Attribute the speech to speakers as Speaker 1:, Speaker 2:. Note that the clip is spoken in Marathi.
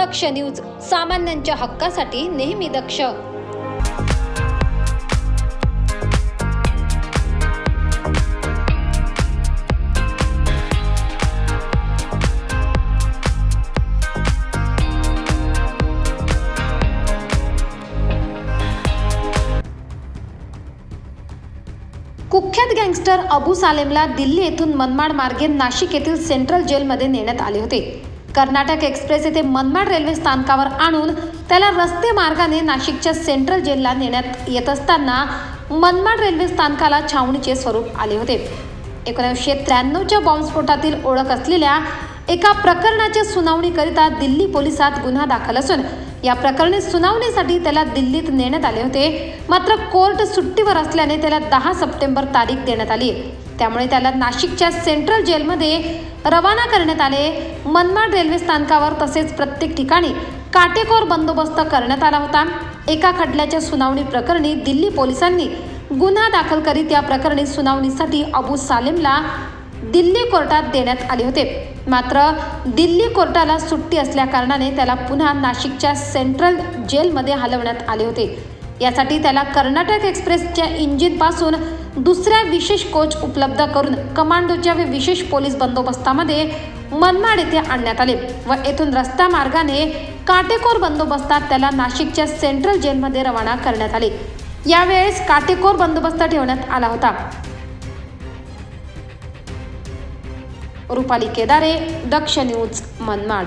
Speaker 1: दक्ष न्यूज सामान्यांच्या हक्कासाठी नेहमी दक्ष. कुख्यात गँगस्टर अबू सालेमला दिल्ली येथून मनमाड मार्गे नाशिक येथील सेंट्रल जेलमध्ये नेण्यात आले होते. कर्नाटक एक्सप्रेस येथे मनमाड रेल्वे स्थानकावर आणून त्याला रस्ते मार्गाने नाशिकच्या सेंट्रल जेलला नेण्यात येत असताना मनमाड रेल्वे स्थानकाला छावणीचे स्वरूप आले होते. एकोणीसशे त्र्याण्णवच्या बॉम्बस्फोटातील ओळख असलेल्या एका प्रकरणाच्या सुनावणीकरिता दिल्ली पोलिसात गुन्हा दाखल असून या प्रकरणी सुनावणीसाठी त्याला दिल्लीत नेण्यात आले होते. मात्र कोर्ट सुट्टीवर असल्याने त्याला दहा सप्टेंबर तारीख देण्यात आली. त्यामुळे त्याला नाशिकच्या सेंट्रल जेलमध्ये रवाना करण्यात आले. मनमाड रेल्वे स्थानकावर तसेच प्रत्येक ठिकाणी काटेकोर बंदोबस्त करण्यात आला होता. एका खटल्याच्या सुनावणी प्रकरणी दिल्ली पोलिसांनी गुन्हा दाखल करीत या प्रकरणी सुनावणीसाठी अबू सालेमला दिल्ली कोर्टात देण्यात आले होते. मात्र दिल्ली कोर्टाला सुट्टी असल्याकारणाने त्याला पुन्हा नाशिकच्या सेंट्रल जेलमध्ये हलवण्यात आले होते. यासाठी त्याला कर्नाटक एक्सप्रेसच्या इंजिनपासून दुसऱ्या विशेष कोच उपलब्ध करून कमांडोच्या व विशेष पोलीस बंदोबस्तामध्ये मनमाड येथे आणण्यात आले व येथून रस्ता मार्गाने काटेकोर बंदोबस्तात त्याला नाशिकच्या सेंट्रल जेलमध्ये रवाना करण्यात आले. यावेळेस काटेकोर बंदोबस्त ठेवण्यात आला होता. रुपाली केदारे दक्ष न्यूज मनमाड.